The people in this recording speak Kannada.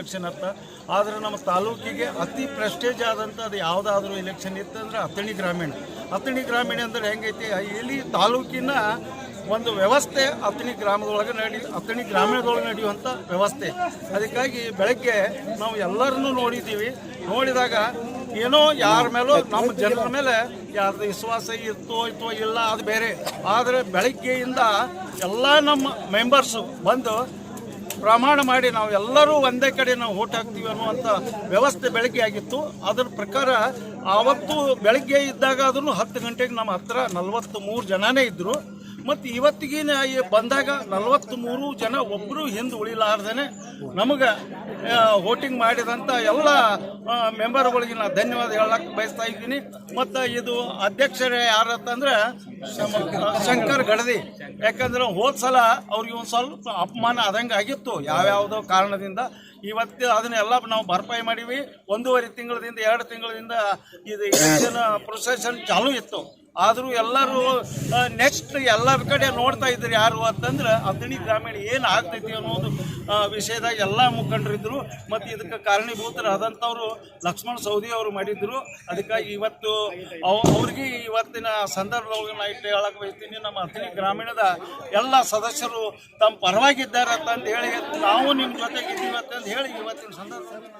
ಎಲೆಕ್ಷನ್ ಅಂತ. ಆದರೆ ನಮ್ಮ ತಾಲೂಕಿಗೆ ಅತಿ ಪ್ರೆಸ್ಟೇಜ್ ಆದಂಥ ಅದು ಯಾವುದಾದ್ರೂ ಎಲೆಕ್ಷನ್ ಇತ್ತಂದ್ರೆ ಅಥಣಿ ಗ್ರಾಮೀಣ. ಅಥಣಿ ಗ್ರಾಮೀಣ ಅಂದರೆ ಹೆಂಗೈತಿ? ಇಲ್ಲಿ ತಾಲೂಕಿನ ಒಂದು ವ್ಯವಸ್ಥೆ ಅಥಣಿ ಗ್ರಾಮದೊಳಗೆ ನಡಿ, ಅಥಣಿ ಗ್ರಾಮೀಣದೊಳಗೆ ನಡೆಯುವಂಥ ವ್ಯವಸ್ಥೆ. ಅದಕ್ಕಾಗಿ ಬೆಳಗ್ಗೆ ನಾವು ಎಲ್ಲರನ್ನೂ ನೋಡಿದ್ದೀವಿ ನೋಡಿದಾಗ ಏನೋ ಯಾರ ಮೇಲೂ ನಮ್ಮ ಜನರ ಮೇಲೆ ಯಾರ್ದು ವಿಶ್ವಾಸ ಇತ್ತೋ ಇತ್ತೋ ಇಲ್ಲ, ಅದು ಬೇರೆ. ಆದರೆ ಬೆಳಗ್ಗೆಯಿಂದ ಎಲ್ಲ ನಮ್ಮ ಮೆಂಬರ್ಸು ಬಂದು ಪ್ರಮಾಣ ಮಾಡಿ ನಾವು ಎಲ್ಲರೂ ಒಂದೇ ಕಡೆ ನಾವು ಓಟ್ ಹಾಕ್ತೀವಿ ಅನ್ನುವಂಥ ವ್ಯವಸ್ಥೆ ಬೆಳಗ್ಗೆ ಆಗಿತ್ತು ಅದರ ಪ್ರಕಾರ ಆವತ್ತು ಬೆಳಗ್ಗೆ ಇದ್ದಾಗ ಅದನ್ನು ಹತ್ತು ಗಂಟೆಗೆ ನಮ್ಮ ಹತ್ರ ನಲವತ್ತು ಮೂರು ಜನನೇ ಇದ್ದರು ಮತ್ತು ಇವತ್ತಿಗಿನ ಬಂದಾಗ ನಲವತ್ತು ಮೂರು ಜನ ಒಬ್ಬರು ಹಿಂದೆ ಉಳಿಲಾರ್ದೇನೆ ನಮಗೆ ವೋಟಿಂಗ್ ಮಾಡಿದಂಥ ಎಲ್ಲ ಮೆಂಬರ್ಗಳಿಗೆ ನಾನು ಧನ್ಯವಾದ ಹೇಳಕ್ಕೆ ಬಯಸ್ತಾ ಇದ್ದೀನಿ. ಮತ್ತು ಇದು ಅಧ್ಯಕ್ಷರೇ ಯಾರತ್ತಂದ್ರೆ ಶಂಕರ್ ಗಡದಿ. ಯಾಕಂದ್ರೆ ಹೋದ ಸಲ ಅವ್ರಿಗೆ ಒಂದು ಸ್ವಲ್ಪ ಅಪಮಾನ ಆದಂಗೆ ಆಗಿತ್ತು ಯಾವ್ಯಾವುದೋ ಕಾರಣದಿಂದ. ಇವತ್ತು ಅದನ್ನೆಲ್ಲ ನಾವು ಭರ್ಪಾಯಿ ಮಾಡೀವಿ. ಒಂದೂವರೆ ತಿಂಗಳಿಂದ ಎರಡು ತಿಂಗಳಿಂದ ಇದು ಪ್ರೊಸೆಷನ್ ಚಾಲೂ ಇತ್ತು. ಆದರೂ ಎಲ್ಲರೂ ನೆಕ್ಸ್ಟ್ ಎಲ್ಲರ ಕಡೆ ನೋಡ್ತಾ ಇದ್ರು ಯಾರು ಅಂತಂದ್ರೆ ಅಥಣಿ ಗ್ರಾಮೀಣ ಏನು ಆಗ್ತೈತಿ ಅನ್ನೋದು ವಿಷಯದಾಗ ಎಲ್ಲ ಮುಖಂಡರಿದ್ದರು ಮತ್ತು ಇದಕ್ಕೆ ಕಾರಣೀಭೂತರಾದಂಥವ್ರು ಲಕ್ಷ್ಮಣ ಸೌದಿ ಅವರು ಮಾಡಿದ್ರು. ಅದಕ್ಕಾಗಿ ಇವತ್ತು ಅವ್- ಅವ್ರಿಗೆ ಇವತ್ತಿನ ಸಂದರ್ಭದೊಳಗೆ ನಾ ಇಟ್ಟು ಹೇಳಕ್ಕೆ ಬಯಸ್ತೀನಿ. ನಮ್ಮ ಅಥಣಿ ಗ್ರಾಮೀಣದ ಎಲ್ಲ ಸದಸ್ಯರು ತಮ್ಮ ಪರವಾಗಿದ್ದಾರೆ ಅಂತಂದು ಹೇಳಿ ನಾವು ನಿಮ್ಮ ಜೊತೆಗಿದ್ದೀವಿ ಅಂತಂದು ಹೇಳಿ ಇವತ್ತಿನ ಸಂದರ್ಭದಲ್ಲಿ